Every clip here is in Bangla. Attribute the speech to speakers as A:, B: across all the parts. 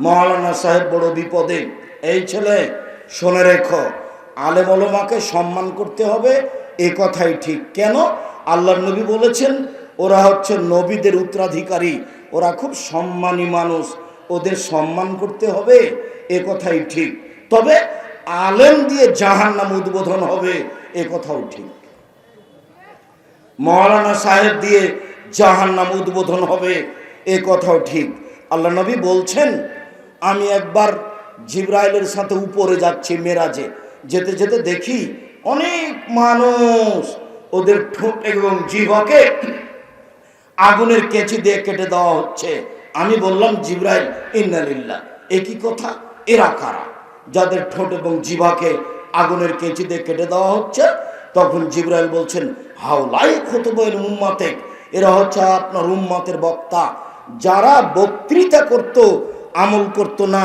A: মহারানা সাহেব বড় বিপদে। এই ছেলে, শোনে রেখো, আলেম ওলমাকে সম্মান করতে হবে, এ কথাই ঠিক। কেন? আল্লাহ নবী বলেছেন, ওরা হচ্ছে নবীদের উত্তরাধিকারী, ওরা খুব সম্মানী মানুষ, ওদের সম্মান করতে হবে, এ কথাই ঠিক। তবে আলেম দিয়ে জাহান নাম উদ্বোধন হবে, এ কথাও ঠিক। মৌলানা সাহেব দিয়ে জাহান নাম উদ্বোধন হবে, এ কথাও ঠিক। আল্লাহ নবী বলছেন আমি একবার জিব্রাইলের সাথে উপরে যাচ্ছি মেরাজে। যেতে যেতে দেখি অনেক মানুষ ওদের ঠোঁট এবং জিহকে আগুনের কেচি দিয়ে কেটে দেওয়া হচ্ছে। আমি বললাম, জিব্রাইল ইন্নালিল্লাহ একই কথা? এরা কারা? যাদের ঠোঁট এবং জিভাকে আগুনের কেঁচি দিয়ে কেটে দেওয়া হচ্ছে? তখন জিব্রাইল বলছেন, হাওলাই খতবের উম্মাতে এরা হচ্ছে আপনার উম্মাতের বক্তা। যারা বক্তৃতা করত আমল করত না,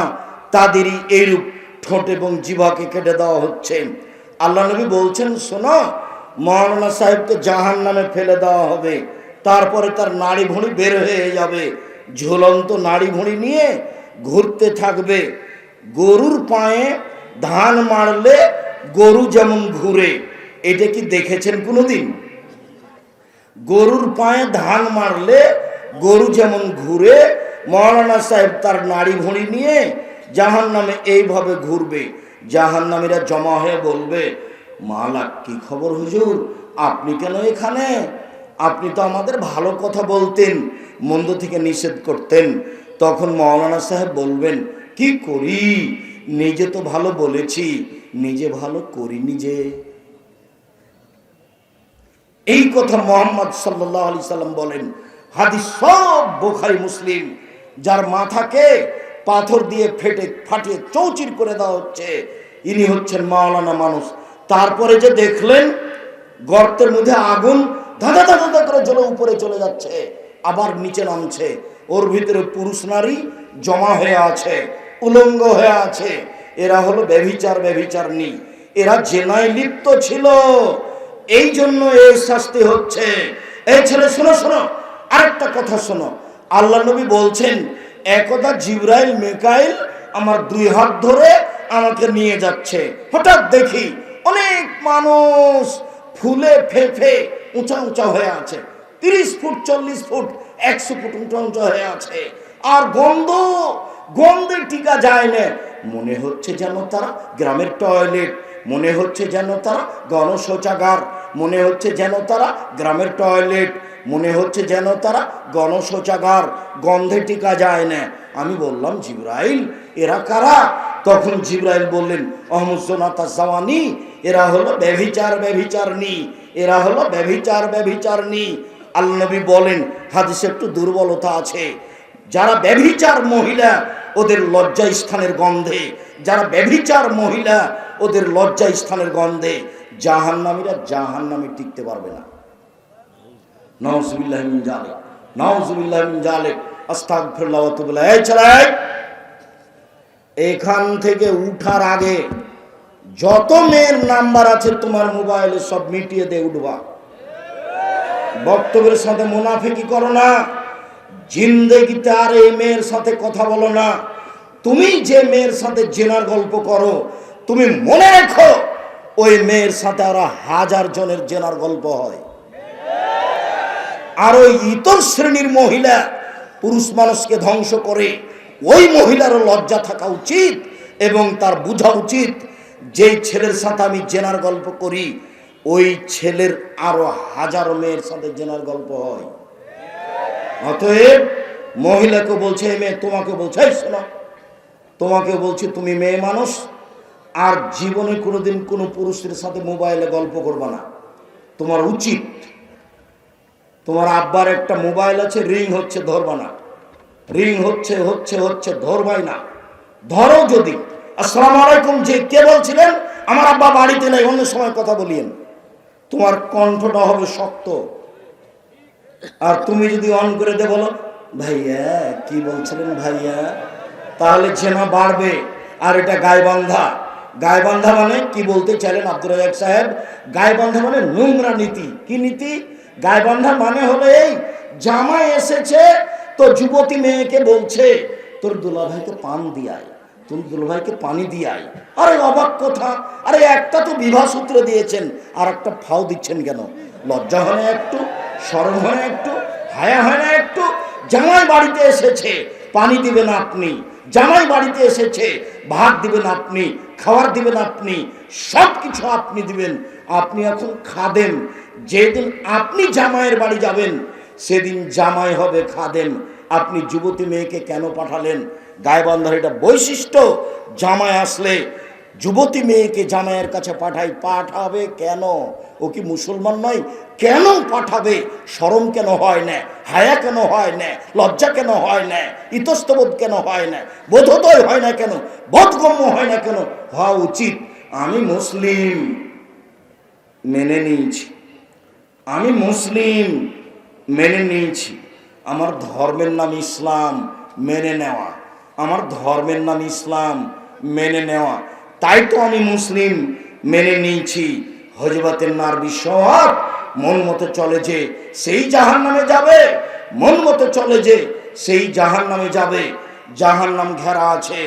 A: তাদেরই এইরূপ ঠোঁট এবং জিভাকে কেটে দেওয়া হচ্ছে। আল্লাহ নবী বলছেন, শোনো মৌলানা সাহেবকে জাহান নামে ফেলে দেওয়া হবে। তারপরে তার নাড়ি ভুঁড়ি বের হয়ে যাবে। ঝুলন্ত নাড়ি ভুঁড়ি নিয়ে ঘুরতে থাকবে। গরুর পায়ে ধান মারলে গরু যেমন ঘুরে। এটা কি দেখেছেন কোনোদিন? গরুর পায়ে ধান মারলে গরু যেমন ঘুরে মৌলানা সাহেব তার নাড়ি ভুঁড়ি নিয়ে জাহান নামে এইভাবে ঘুরবে। জাহান নামীরা জমা হয়ে বলবে, মালাক, কি খবর হুজুর? আপনি কেন এখানে? আপনি তো আমাদের ভালো কথা বলতেন, মন্দ থেকে নিষেধ করতেন। তখন মৌলানা সাহেব বলবেন, কি করি? নিজে তো ভালো বলেছি, নিজে ভালো করি নিজে এই কথা মোহাম্মদ সাল্লাহ আলি সাল্লাম বলেন, হাদিস সব বোখারি, মুসলিম। যার মাথাকে পাথর দিয়ে ফেটে, ফাটিয়ে চৌচির করে দেওয়া হচ্ছে, ইনি হচ্ছেন মাওলানা মানুষ। তারপরে যে দেখলেন, গর্তের মধ্যে আগুন ধাঁধা ধাঁধা করে জলে উপরে চলে যাচ্ছে, আবার নিচে নামছে। ওর ভিতরে পুরুষ নারী জমা হয়ে আছে, উলঙ্গ হয়ে আছে। এরা হলো ব্যভিচার ব্যভিচার নি এরা জেনায় লিপ্ত ছিল। এই জন্য এই শাস্তি হচ্ছে। এই ছেলে, শোনো শোনো, আরেকটা কথা শোনো। আল্লাহ নবী বলছেন, একদা জিব্রাইল, মেকাইল আমার দুই হাত ধরে আমাকে নিয়ে যাচ্ছে। হঠাৎ দেখি অনেক মানুষ ফুলে ফেফে উঁচা উঁচা হয়ে আছে। তিরিশ ফুট, চল্লিশ ফুট, একশো ফুট উঁচা উঁচা হয়ে আছে। আর গন্ধ গন্ধে টিকা যায় না। মনে হচ্ছে যেন তারা গ্রামের টয়লেট, মনে হচ্ছে যেন তারা গণশৌচাগার, মনে হচ্ছে যেন তারা গ্রামের টয়লেট, মনে হচ্ছে যেন তারা গণশৌচাগার, গন্ধে টিকা যায় না। আমি বললাম, জিব্রাইল, এরা কারা? তখন জিব্রাইল বললেন অহমদনাতা জাওয়ানি এরা হলো ব্যভিচার ব্যভিচার নি এরা হলো ব্যভিচার ব্যভিচার নি আল্নবী বলেন, হাদিসে একটু দুর্বলতা আছে। যারা ব্যভিচার মহিলা ওদের লজ্জা স্থানের গন্ধে। যারা ব্যভিচার মহিলা ওদের লজ্জা স্থানের গন্ধে। জাহান্নামীরা জাহান্নামে টিকতে পারবে না। নওজুবিল্লাহ মিন জালেক নওজুবিল্লাহ মিন জালেক আস্তাগফিরুল্লাহ ওয়া তুবু ইলাইহি। এই ছেলে, এখান থেকে উঠার আগে যত মেয়ের নাম্বার আছে তোমার মোবাইলে সব মিটিয়ে দিয়ে উঠবা। বক্তব্যের সাথে মুনাফিকি করো না। জিন্দেগিতে আর এই মেয়ের সাথে কথা বলো না। তুমি যে মেয়ের সাথে জেনার গল্প করো, তুমি মনে রেখো, ওই মেয়ের সাথে আরও হাজার জনের জেনার গল্প হয়। আর ওই ইতর শ্রেণির মহিলা পুরুষ মানুষকে ধ্বংস করে, ওই মহিলারও লজ্জা থাকা উচিত এবং তার বোঝা উচিত, যেই ছেলের সাথে আমি জেনার গল্প করি, ওই ছেলের আরও হাজারো মেয়ের সাথে জেনার গল্প হয়। অতএব মহিলাকে বলছে, "এই মেয়ে তোমাকে বলছে, "এই শোনো, তোমাকে বলছি, তুমি মেয়ে মানুষ, আর জীবনে কোনোদিন কোনো পুরুষের সাথে মোবাইলে গল্প করবে না। তোমার উচিত, তোমার আব্বার একটা মোবাইল আছে, রিং হচ্ছে ধরবা না। রিং হচ্ছে হচ্ছে হচ্ছে, ধরবাই না। ধরো যদি। আসসালামু আলাইকুম যে কে বলছিলেন? আমার আব্বা বাড়িতে নেই, অন্য সময় কথা বলিয়েন। তোমার কণ্ঠটা হবে শক্ত। আর তুমি যদি অন করে দে বলো, ভাইয়া, কি বলছিলেন ভাইয়া? তাহলে জেনা বাড়বে। আর এটা গায়বান্ধা গায়বান্ধা মানে কি বলতে চাইলেন আব্দুল রাজাক সাহেব? গায়বান্ধা মানে নোংরা নীতি। কি নীতি? গায়বান্ধা মানে হলো এই জামা এসেছে, তো যুবতী মেয়েকে বলছে, তোর দুলাভাইকে পান দিয়াই, তোর দুলাভাইকে পানি দিয়াই। আরে অবাক কথা। আরে একটা তো বিবাহ সূত্র দিয়েছেন আর একটা ফাও দিচ্ছেন কেন? লজ্জা হয় একটু। সরম হয় না একটু, হায়া হয় না একটু। জামাই বাড়িতে এসেছে, পানি দিবেন আপনি। জামাই বাড়িতে এসেছে, ভাত দিবেন আপনি, খাবার দিবেন আপনি সব কিছু আপনি দিবেন। আপনি এখন খাদেন যেদিন আপনি জামাইয়ের বাড়ি যাবেন, সেদিন জামাই হবে খাদেন আপনি যুবতী মেয়েকে কেন পাঠালেন? গায়বান্ধার এটা বৈশিষ্ট্য। জামাই আসলে যুবতী মেয়েকে জামাইয়ের কাছে পাঠাই, পাঠাবে কেন? ও কি মুসলমান নয়? কেন পাঠাবে? শরম কেন হয় না? হায়া কেন হয় না? লজ্জা কেন হয় না? ইতস্তবোধ কেন হয় না? বোধোদয় হয় না কেন? বোধগম্য হয় না কেন? হওয়া উচিত। আমি মুসলিম। মেনে নিয়েছি। আমি মুসলিম। মেনে নিয়েছি। আমার ধর্মের নাম ইসলাম। মেনে নেওয়া। আমার ধর্মের নাম ইসলাম। মেনে নেওয়া। তাই তো আমি মুসলিম মেনে নিয়েছি। হজরতের নার বিশ্বাস মন মতো চলে যে সেই জাহান নামে যাবে, মন মতো চলে যে সেই জাহান নামে যাবে। জাহান নাম ঘেরা আছে,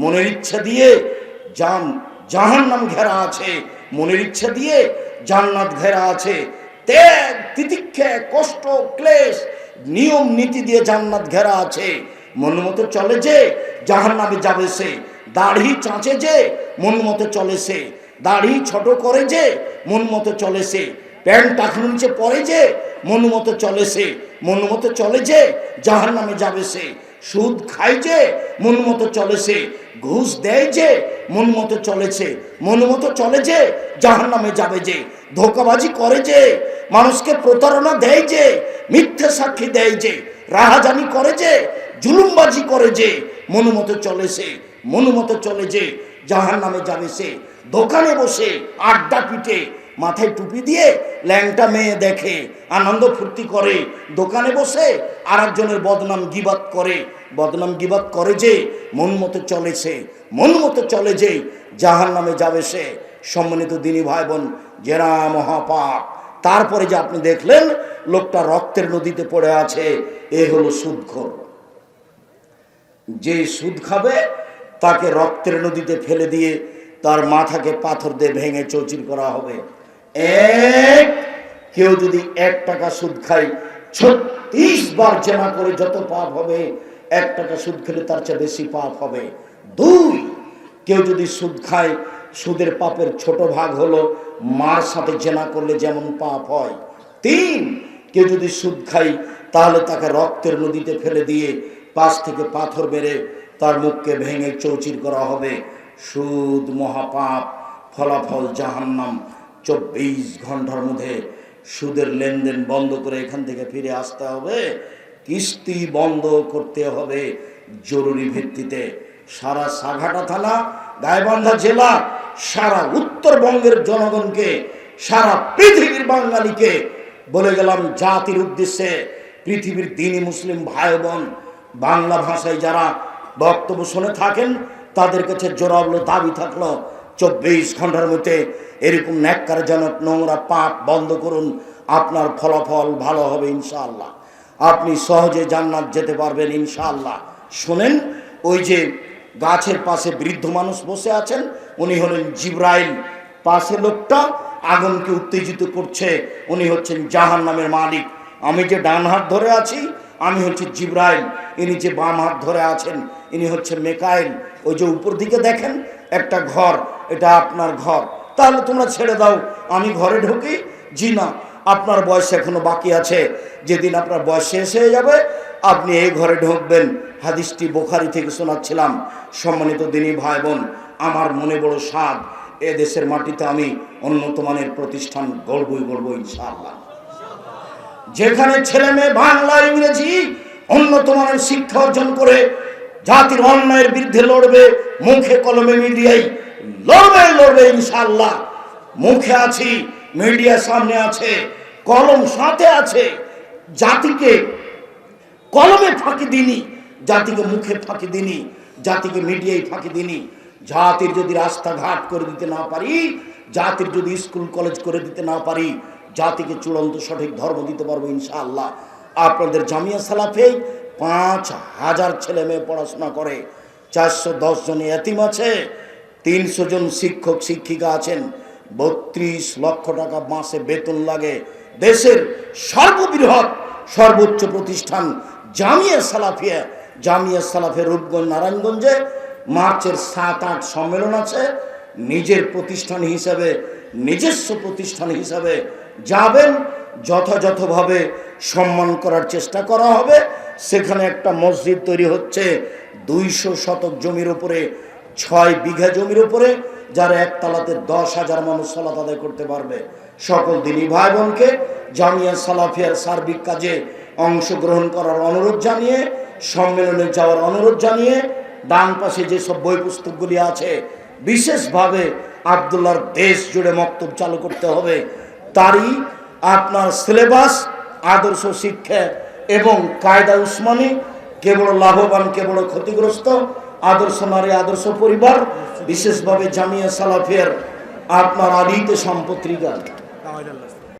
A: মনের ইচ্ছা দিয়ে জান জাহান নাম ঘেরা আছে, মনের ইচ্ছা দিয়ে জান্নাত ঘেরা আছে। ত্যাগ, তিতিক্ষে, কষ্ট, ক্লেশ, নিয়ম, নীতি দিয়ে জান্নাত ঘেরা আছে। মন মতো চলে যে জাহান নামে যাবে সে। দাড়ি চাঁচে যে, মন মতো চলে সে। দাড়ি ছোট করে যে, মন মতো চলে সে। প্যান্ট টাকার নিচে পরে যে, মন মতো চলে সে। মন মতো চলে যে জাহান নামে যাবে সে। সুদ খায় যে, মন মতো চলে সে। ঘুষ দেয় যে, মন মতো চলেছে মন মতো চলে যে জাহান নামে যাবে যে। ধোকাবাজি করে যে। মানুষকে প্রতারণা দেয় যে। মিথ্যে সাক্ষী দেয় যে। রাহাজানি করে যে। জুলুমবাজি করে যে। মন মতো চলে সে মন মতো চলে যে জাহান নামে যাবে সে। দোকানে বসে আড্ডা পিটে, মাথায় টুপি দিয়ে ল্যাংটা মেয়ে দেখে, আনন্দ ফুর্তি করে। দোকানে বসে আর একজনের বদনাম গিবাত করে। বদনাম গিবাত করে যে, মন মতো চলে সে। মন মতো চলে যে জাহান নামে যাবে সে। সম্মানিত দিনী ভাই বোন জেরা মহাপাপ। তারপরে যে আপনি দেখলেন, লোকটা রক্তের নদীতে পড়ে আছে, এ হলো সুদখোর। যে সুদ খাবে তাকে রক্তের নদীতে ফেলে দিয়ে তার মাথাকে পাথর দিয়ে ভেঙে চৌচির করা হবে। এক, কেউ যদি এক টাকা সুদ খায়, ছত্রিশ বার জেনা করে যত পাপ হবে, এক টাকা সুদ খেলে তার চেয়ে বেশি পাপ হবে। দুই, কেউ যদি সুদ খায়, সুদের পাপের ছোট ভাগ হলো মার সাথে জেনা করলে যেমন পাপ হয়। তিন, কেউ যদি সুদ খায়, তাহলে তাকে রক্তের নদীতে ফেলে দিয়ে পাশ থেকে পাথর মেরে তার মুখকে ভেঙে চৌচির করা হবে। সুদ, মহাপাপ, ফলাফল জাহান্নাম, চব্বিশ ঘণ্টার মধ্যে সুদের লেনদেন বন্ধ করে এখান থেকে ফিরে আসতে হবে। কিস্তি বন্ধ করতে হবে জরুরি ভিত্তিতে। সারা সাঘাটা থানা, গাইবান্ধা জেলা, সারা উত্তরবঙ্গের জনগণকে, সারা পৃথিবীর বাঙালিকে বলে গেলাম জাতির উদ্দেশ্যে পৃথিবীর দিনী মুসলিম ভাই বোন, বাংলা ভাষায় যারা বক্তব্য শুনে থাকেন, তাদের কাছে জোরাবলো দাবি থাকল, চব্বিশ ঘণ্টার মধ্যে এরকম ন্যাক্কারজনক নোংরা পাপ বন্ধ করুন, আপনার ফলাফল ভালো হবে ইনশাআল্লাহ। আপনি সহজে জান্নাত যেতে পারবেন ইনশাআল্লাহ। শোনেন, ওই যে গাছের পাশে বৃদ্ধ মানুষ বসে আছেন, উনি হলেন জিব্রাইল পাশে লোকটা, আগুনকে উত্তেজিত করছে, উনি হচ্ছেন জাহান নামের মালিক। আমি যে ডান হাত ধরে আছি আমি হচ্ছে জিব্রাইল। ইনি যে বাম হাত ধরে আছেন, ইনি হচ্ছে মেকাইল। ওই যে উপর দিকে দেখেন, একটা ঘর, এটা আপনার ঘর। তাহলে তোমরা ছেড়ে দাও, আমি ঘরে ঢুকি। জি না, আপনার বয়স এখনও বাকি আছে। যেদিন আপনার বয়স শেষ হয়ে যাবে, আপনি এই ঘরে ঢুকবেন। হাদিসটি বোখারি থেকে শোনাচ্ছিলাম। সম্মানিত দিনী ভাই বোন আমার মনে বড় স্বাদ, এ দেশের মাটিতে আমি উন্নত মানের প্রতিষ্ঠান গড়বই গড়বো ইনশাআল্লাহ। যেখানে ছেলে মেয়ে বাংলা, ইংরেজি, উন্নত মানের শিক্ষা অর্জন করে জাতির অন্যায়ের বিরুদ্ধে লড়বে, মুখে কলমে মিডিয়াই লড়বে লড়বে ইনশাল্লাহ মুখে আছি মিডিয়ার সামনে আছে, কলম সাথে আছে। জাতিকে কলমে ফাঁকি দিনি জাতিকে মুখে ফাঁকি দিনি জাতিকে মিডিয়ায় ফাঁকি দিনি জাতির যদি রাস্তাঘাট করে দিতে না পারি, জাতির যদি স্কুল, কলেজ করে দিতে না পারি জাতিকে চূড়ান্ত সঠিক ধর্ম দিতে পারব ইনশাআল্লাহ। আপনাদের জামিয়া সালাফে পাঁচ হাজার ছেলে মেয়ে পড়াশোনা করে, চারশো দশ জন এতিম আছে, তিনশো জন শিক্ষক, শিক্ষিকা আছেন, বত্রিশ লক্ষ টাকা মাসে বেতন লাগে। দেশের সর্ববৃহৎ, সর্বোচ্চ প্রতিষ্ঠান জামিয়া সালাফিয়া। জামিয়া সালাফের রূপগঞ্জ, নারায়ণগঞ্জে মার্চের সাত আট সম্মেলন আছে। নিজের প্রতিষ্ঠান হিসাবে, নিজস্ব প্রতিষ্ঠান হিসাবে যাবেন, যথাযথভাবে সম্মান করার চেষ্টা করা হবে। সেখানে একটা মসজিদ তৈরি হচ্ছে, দুইশো শতক জমির উপরে, ছয় বিঘা জমির উপরে, যার একতলাতে দশ হাজার মানুষ সালাত আদায় করতে পারবে। সকল দিনই ভাই বোনকে জামিয়া সালাফিয়ার সার্বিক কাজে অংশগ্রহণ করার অনুরোধ জানিয়ে, সম্মেলনে যাওয়ার অনুরোধ জানিয়ে, ডান পাশে যেসব বই পুস্তকগুলি আছে, বিশেষভাবে আবদুল্লাহর দেশ জুড়ে মক্তব চালু করতে হবে। তারই আপনার সিলেবাস, আদর্শ শিক্ষা এবং কায়দা উসমানি কেবল লাভবান, কেবল ক্ষতিগ্রস্ত, আদর্শ নারী, আদর্শ পরিবার, বিশেষভাবে জামিয়া সালাফিয়ার আপনার আদিতে সম্পত্রিকা